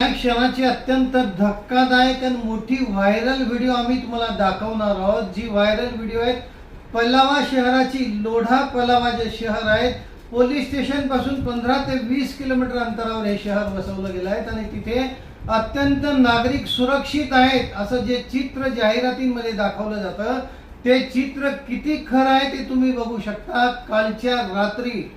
या क्षणाची अत्यंत धक्कादायक आणि मोठी व्हायरल व्हिडिओ आम्ही तुम्हाला दाखवणार आहोत. जी व्हायरल व्हिडिओ आहे पलावा शहराची लोढा पलावा जे शहर आहे पोलीस स्टेशनपासून पंधरा ते वीस किलोमीटर अंतरावर हे शहर बसवलं गेलं आहे आणि तिथे अत्यंत नागरिक सुरक्षित आहेत असं जे चित्र जाहिरातींमध्ये दाखवलं जातं ते चित्र किती खरं आहे ते तुम्ही बघू शकता. कालच्या रात्री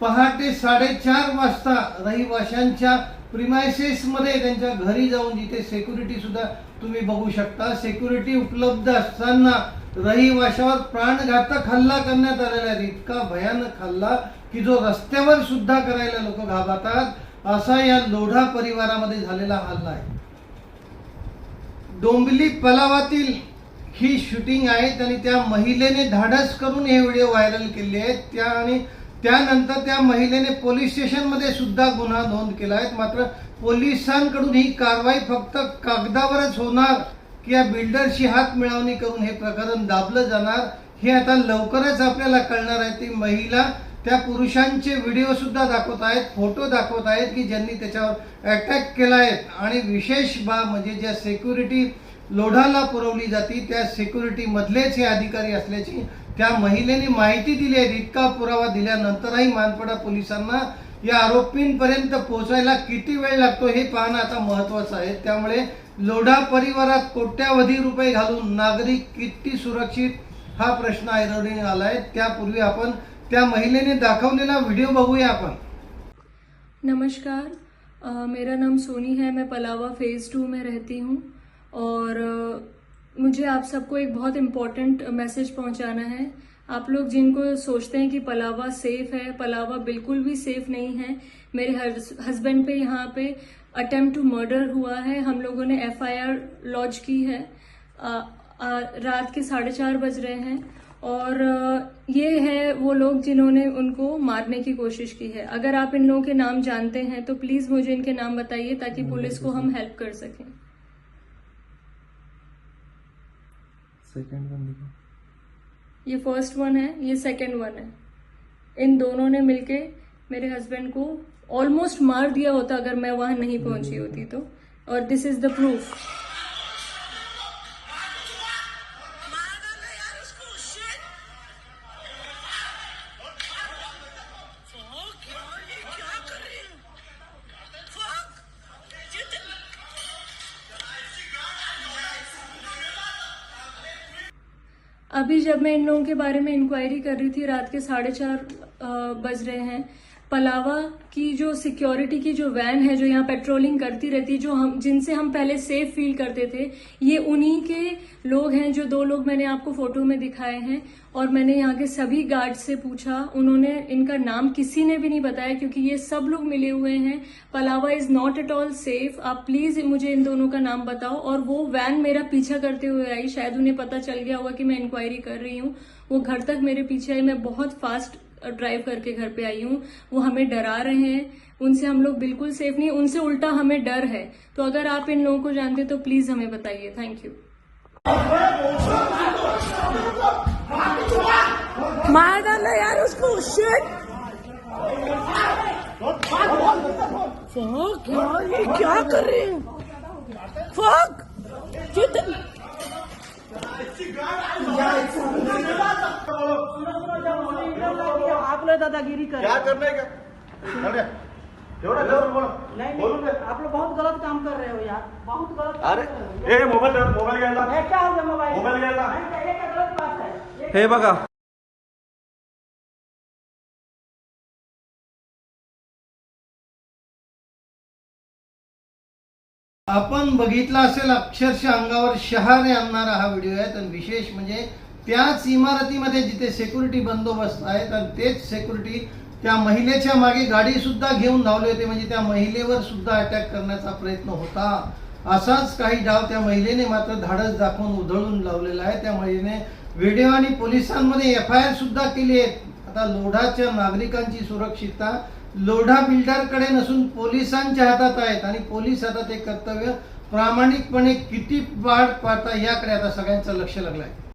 पहाटे साडेचार वाजता रहिवाशांच्या प्रिमायसेसमध्ये त्यांच्या घरी जाऊन जिथे सेक्युरिटी सुद्धा तुम्ही बघू शकता. सेक्युरिटी उपलब्ध असताना रहिवाशावर प्राणघातक हल्ला करण्यात आलेला आहे. इतका भयानक हल्ला की जो रस्त्यावर सुद्धा करायला लोक घाबरतात असा या लोढा परिवारामध्ये झालेला हल्ला आहे. डोंबली पलावातील ही शूटिंग आहे आणि त्या महिलेने धाडस करून हे व्हिडिओ व्हायरल केले आहेत. त्या आणि त्यानंतर त्या महिलेने पोलीस स्टेशनमध्ये सुद्धा गुन्हा नोंद केला आहे. मात्र पोलिसांकडून ही कारवाई फक्त कागदावरच होणार की या बिल्डरशी हात मिळवणी करून हे प्रकरण दाबलं जाणार हे आता लवकरच आपल्याला कळणार आहे. ती महिला त्या पुरुषांचे व्हिडिओ सुद्धा दाखवत आहेत फोटो दाखवत आहेत की ज्यांनी त्याच्यावर अटॅक केला आहे. आणि विशेष बाब म्हणजे ज्या सेक्युरिटी लोढाला पुरवली जाती त्या सेक्युरिटी मधलेच हे अधिकारी असल्याची त्या महिलेने माहिती दिली आहे इतका पुरावा दिल्यानंतरही मानपडा पोलिसांना या आरोपींपर्यंत पोहोचायला किती वेळ लागतो हे पाहणं आता महत्वाचं आहे. त्यामुळे लोढा परिवारात कोट्यावधी रुपये घालून नागरिक किती सुरक्षित हा प्रश्न ऐरवडीने आलाय. त्यापूर्वी आपण त्या महिलेने दाखवलेला व्हिडिओ बघूया आपण. नमस्कार. मेरा नाम सोनी है मैं पलावा फेज़ टू में रहती हूँ और मुझे आप सबको एक बहुत इम्पोर्टेंट मैसेज पहुंचाना है। आप लोग जिनको सोचते हैं कि पलावा सेफ़ है पलावा बिल्कुल भी सेफ़ नहीं है मेरे हस्बैंड पे यहाँ पे अटेम्प्ट टू मर्डर हुआ है। हम लोगों ने एफआईआर लॉन्च की है। अ, अ, रात के साढ़े चार बज रहे हैं। और ये है वो लोग जिन्होंने उनको मारने की कोशिश की है। अगर आप इन लोगों के नाम जानते हैं तो प्लीज़ मुझे इनके नाम बताइए ताकि पुलिस को हम हेल्प कर सकें। सेकंड वन देखो। ये फ़र्स्ट वन है, ये सेकेंड वन है। इन दोनों ने मिलके मेरे हस्बैंड को ऑलमोस्ट मार दिया होता अगर मैं वहाँ नहीं पहुँची होती तो। और दिस इज़ द प्रूफ अभी जब मैं इन लोगों के बारे में इंक्वायरी कर रही थी रात के साढ़े चार बज रहे हैं पलावा की जो सिक्योरिटी की जो वैन है जो यहाँ पेट्रोलिंग करती रहती, जो हम, जिनसे हम पहले सेफ़ फील करते थे, ये उन्हीं के लोग हैं जो दो लोग मैंने आपको फ़ोटो में दिखाए हैं और मैंने यहाँ के सभी गार्ड से पूछा। उन्होंने इनका नाम किसी ने भी नहीं बताया क्योंकि ये सब लोग मिले हुए हैं। Palava is not at all safe आप प्लीज़ मुझे इन दोनों का नाम बताओ। और वो वैन मेरा पीछा करते हुए आई। शायद उन्हें पता चल गया होगा कि मैं इंक्वायरी कर रही हूँ। वो घर तक मेरे पीछे आई। मैं बहुत फास्ट ड्राइव करके घर पे आई हूँ वो हमें डरा रहे हैं। उनसे हम लोग बिल्कुल सेफ़ नहीं उनसे उल्टा हमें डर है। तो अगर आप इन लोगों को जानते तो प्लीज़ हमें बताइए। थैंक यू मार डाला यार उसको शिट फक यार ये क्या कर रहे हैं? दादागिरी कर. क्या करने का? अरे एवढा जोर बोल. नहीं बोलून नहीं दे. आप लोग बहुत गलत काम कर रहे हो यार. बहुत गलत काम अरे कर रहे हो ए मोबाईल धर, मोबाईल घ्यायला. ये क्या हो गया मोबाइल मोबाइल घ्यायला. नहीं, ये क्या गलत बात है ये हे बघा. आपण बघितला असेल अक्षरशः अंगावर शहारे आणणारा हा व्हिडिओ आहे. तर विशेष म्हणजे त्याच इमारतीमध्ये जिथे सेक्युरिटी बंदोबस्त आहे आणि तेच सेक्युरिटी त्या महिलेच्या मागे गाडी सुद्धा घेऊन धावले होते. म्हणजे त्या महिलेवर सुद्धा अटॅक करण्याचा प्रयत्न होता. असाच काही डाव त्या महिलेने मात्र धाडस दाखवून उधळून लावलेला आहे. त्या महिलेने व्हिडिओ आणि पोलिसांमध्ये एफ आय आर सुद्धा केली आहे. आता लोढाच्या नागरिकांची सुरक्षितता लोढा बिल्डरकडे नसून पोलिसांच्या हातात आहेत. आणि पोलीस आता ते कर्तव्य प्रामाणिकपणे किती पार पाडता याकडे आता सगळ्यांचं लक्ष लागलं आहे